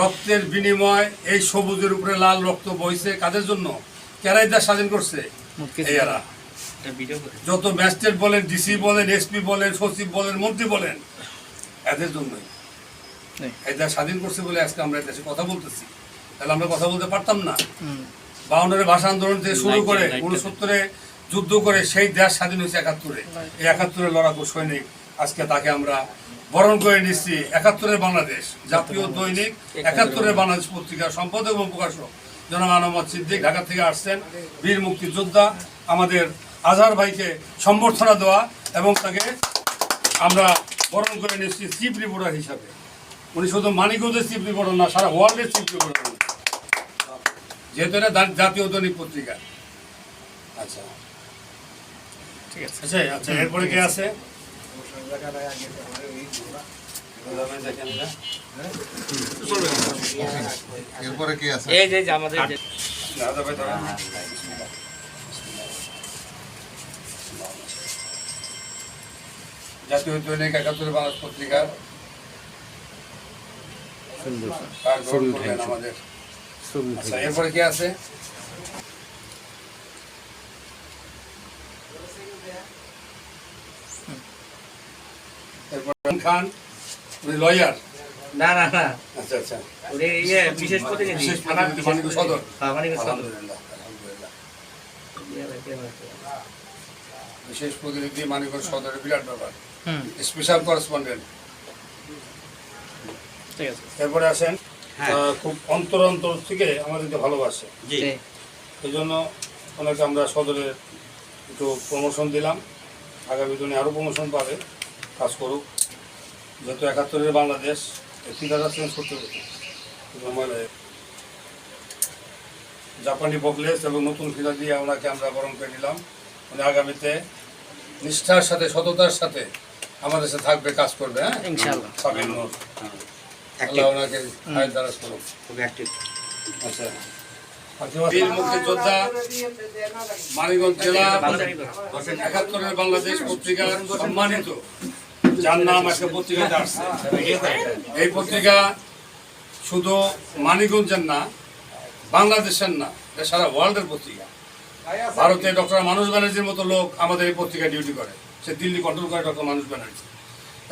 রক্তের বিনিময় এই সবুজের উপরে লাল রক্ত বইছে। কাদের জন্য? কেরাই দেশ স্বাধীন করছে। এরা। যত ম্যাজিস্ট্রেট বলেন ডিসি বলেন এসপি বলেন সচিব বলেন মন্ত্রী বলেন এদের জন্যই। এই দেশ স্বাধীন করছে বলে আজকে আমরা দেশে কথা বলতেছি। তাহলে আমরা কথা বলতে পারতাম না। বাউন্ডারি ভাষা আন্দোলন থেকে শুরু করে উনসত্তরে যুদ্ধ করে সেই দেশ স্বাধীন হয়েছে একাত্তরে। এই একাত্তরে লড়াকু সৈনিক আজকে তাকে আমরা বরণ করে নিচ্ছি একাত্তরের বাংলাদেশ জাতীয় দৈনিক একাত্তরের বাংলাদেশ। পত্রিকার সম্পাদক এবং প্রকাশক জনাব আহমদ সিদ্দিক ঢাকা থেকে আসছেন বীর মুক্তিযোদ্ধা আমাদের আজহার ভাইকে সম্বর্ধনা দেওয়া এবং তাকে আমরা বরণ করে নিচ্ছি চিফ রিপোর্টার হিসাবে। উনি শুধু মানিকগঞ্জের চিফ রিপোর্টার না সারা ওয়ার্ল্ডের চিফ রিপোর্টার যেহেতু এটা জাতীয় দৈনিক পত্রিকা। আচ্ছা। ঠিক আছে। আচ্ছা আচ্ছা এরপরে কে আছে। এরপরে কি আছে? এই যে যে আমাদের যে দাদা ভাই ধরেন। জাতীয় দৈনিক একাত্তর বাংলাদেশ পত্রিকার আমাদের? আচ্ছা এরপরে কে আছে? এরপর খান উনি লয়ার না না না। আচ্ছা আচ্ছা। উনি ইয়ে বিশেষ প্রতিনিধি। বিশেষ প্রতিনিধি মানিকগঞ্জ সদর। হ্যাঁ, মানিকগঞ্জ সদর। আলহামদুলিল্লাহ আলহামদুলিল্লাহ। বিশেষ প্রতিনিধি মানিকগঞ্জ সদরের বিরাট ব্যাপার। হুম। স্পেশাল করেসপন্ডেন্ট ঠিক আছে। এরপরে আসেন খুব অন্তর অন্তর থেকে আমাদেরকে ভালোবাসে। জি। এই জন্য ওনাকে আমরা সদরে একটু প্রমোশন দিলাম। আগামী দিনে আরও প্রমোশন পাবে। কাজ করুক। যেহেতু একাত্তরের বাংলাদেশ ঠিকাদার চেঞ্জ করতে হবে। মানে জাপানি বকলেস এবং নতুন ফিতা দিয়ে ওনাকে আমরা বরণ করে নিলাম। উনি আগামীতে নিষ্ঠার সাথে সততার সাথে আমাদের সাথে থাকবে কাজ করবে হ্যাঁ? ইনশাআল্লাহ। আল্লাহ ওনাকে করুক। আচ্ছা। বীর মুক্তিযোদ্ধা মানিকগঞ্জ জেলা একাত্তরের বাংলাদেশ পত্রিকার সম্মানিত যার নাম একটা পত্রিকাতে আসছে। এই পত্রিকা শুধু মানিকগঞ্জের না বাংলাদেশের না এটা সারা ওয়ার্ল্ডের পত্রিকা। ভারতে ডক্টর মানুষ ব্যানার্জির মতো লোক আমাদের এই পত্রিকায় ডিউটি করে। সে দিল্লি কন্ট্রোল করে ডক্টর মানুষ ব্যানার্জি।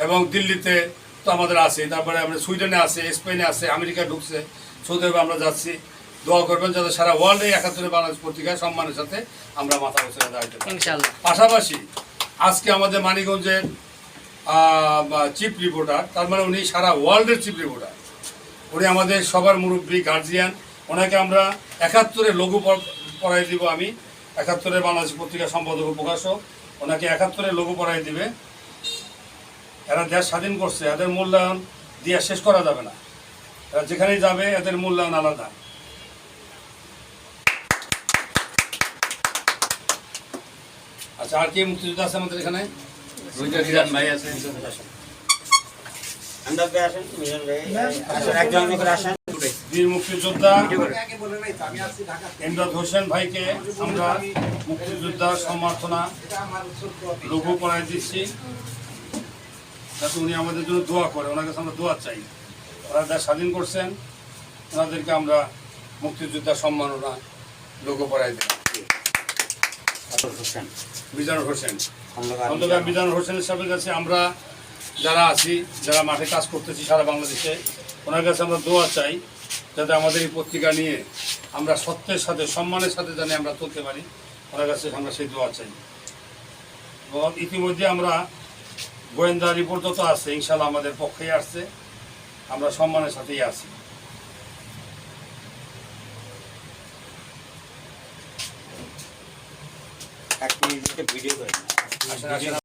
এবং দিল্লিতে তো আমাদের আছে তারপরে আমরা সুইডেনে আছে স্পেনে আছে আমেরিকা ঢুকছে সৌদি আরবে আমরা যাচ্ছি। দোয়া করবেন যাতে সারা ওয়ার্ল্ডে একাত্তরে বাংলাদেশ পত্রিকায় সম্মানের সাথে আমরা মাথা বসে দাঁড়াতে পারি। পাশাপাশি আজকে আমাদের মানিকগঞ্জের চিফ রিপোর্টার তার মানে উনি সারা ওয়ার্ল্ডের চিফ রিপোর্টার উনি আমাদের সবার মুরব্বী গার্জিয়ান ওনাকে আমরা একাত্তরের লঘু পড়াই দিব আমি। একাত্তরের বাংলাদেশ পত্রিকা সম্পাদক প্রকাশক ওনাকে একাত্তরের লঘু পড়াই দিবে। এরা দেশ স্বাধীন করছে, এদের মূল্যায়ন দিয়ে শেষ করা যাবে না। এরা যেখানেই যাবে, এদের মূল্যায়ন আলাদা। আচ্ছা আর কি মুক্তিযোদ্ধা আছে আমাদের এখানে? ভাই আছে বীর মুক্তিযোদ্ধা হোসেন ভাইকে আমরা মুক্তিযোদ্ধা সম্মার্থনা লঘু করাই দিচ্ছি। যাতে উনি আমাদের জন্য দোয়া করে ওনার কাছে আমরা দোয়া চাই। ওরা যা স্বাধীন করছেন ওনাদেরকে আমরা মুক্তিযোদ্ধা সম্মাননা লঘু করাই দিই হোসেন। মিজানুর হোসেন। খন্দকার মিজানুর। হোসেনের সাহেবের কাছে আমরা যারা আছি যারা মাঠে কাজ করতেছি সারা বাংলাদেশে ওনার কাছে আমরা দোয়া চাই যাতে আমাদের এই পত্রিকা নিয়ে আমরা সত্যের সাথে সম্মানের সাথে জানি আমরা চলতে পারি। ওনার কাছে আমরা সেই দোয়া চাই। এবং ইতিমধ্যে আমরা গোয়েন্দা রিপোর্ট যত আছে ইনশাল্লাহ আমাদের পক্ষেই আসছে। আমরা সম্মানের সাথেই আছি। এক মিনিট ভিডিও করে